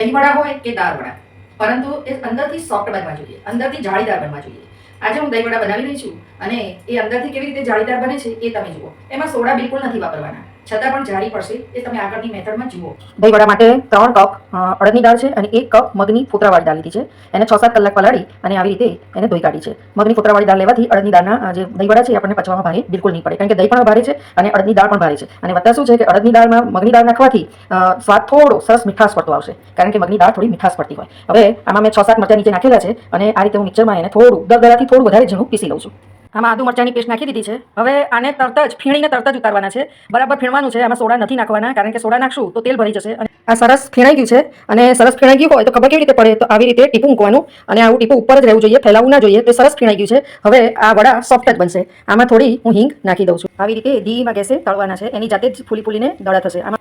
દહીં વડા હોય કે દાળ વડા. પરંતુ એ અંદરથી સોફ્ટ બનવા જોઈએ, અંદરથી જાળીદાર બનવા જોઈએ. આજે હું દહીં વડા બનાવી રહી છું અને એ અંદરથી કેવી રીતે જાળીદાર બને છે એ તમે જુઓ. એમાં સોડા બિલકુલ નથી વાપરવાના. છતાં પણ જારી પડશે એ તમે આગળની મેથડમાં જુઓ. દહીં માટે ત્રણ કપ અડદની દાળ છે અને એક કપ મગની ફોતરાવાળી દાળ લીધી છે. એને છ સાત કલાક પલાળી અને આવી રીતે એને ધોઈ કાઢી છે. મગની ફોતરાવાળી દાળ લેવાથી અડદની દાળના જે દહીં છે એ આપણને પચવામાં ભારે બિલકુલ નહીં પડે. કારણ કે દહીં પણ ભારે છે અને અડદની દાળ પણ ભારે છે. અને વત્તા શું છે કે અડદની દાળમાં મગની દાળ નાખવાથી સ્વાદ થોડો સરસ મીઠાશ પડતો આવશે. કારણ કે મગની દાળ થોડી મીઠાશ પડતી હોય. હવે આમાં મેં છ સાત મરચા નીચે નાખેલા છે અને આ રીતે હું મિક્સરમાં એને થોડું દરદરાથી થોડું વધારે ઝીણું પીસી લઉં છું. આમાં આદુ મરચાંની પેસ્ટ નાખી દીધી છે. હવે આને તરત જ ફીણીને તરત જ ઉતારવાના છે. બરાબર ફીણવાનું છે, આમાં સોડા નથી નાખવાના, કારણ કે સોડા નાખશું તો તેલ ભરી જશે. અને આ સરસ ફીણાઈ ગયું છે. અને સરસ ફીણાઈ ગયું હોય તો ખબર કેવી રીતે પડે? તો આવી રીતે ટીપું મૂકવાનું અને આવું ટીપું ઉપર જ રહેવું જોઈએ, ફેલાવવું ના જોઈએ. તો સરસ ફીણાઈ ગયું છે. હવે આ વડા સોફ્ટ જ બનશે. આમાં થોડી હું હિંગ નાખી દઉં છું. આવી રીતે ધીમા ગેસે તળવાના છે. એની જાતે જ ફૂલી ફૂલીને દડા થશે. આમાં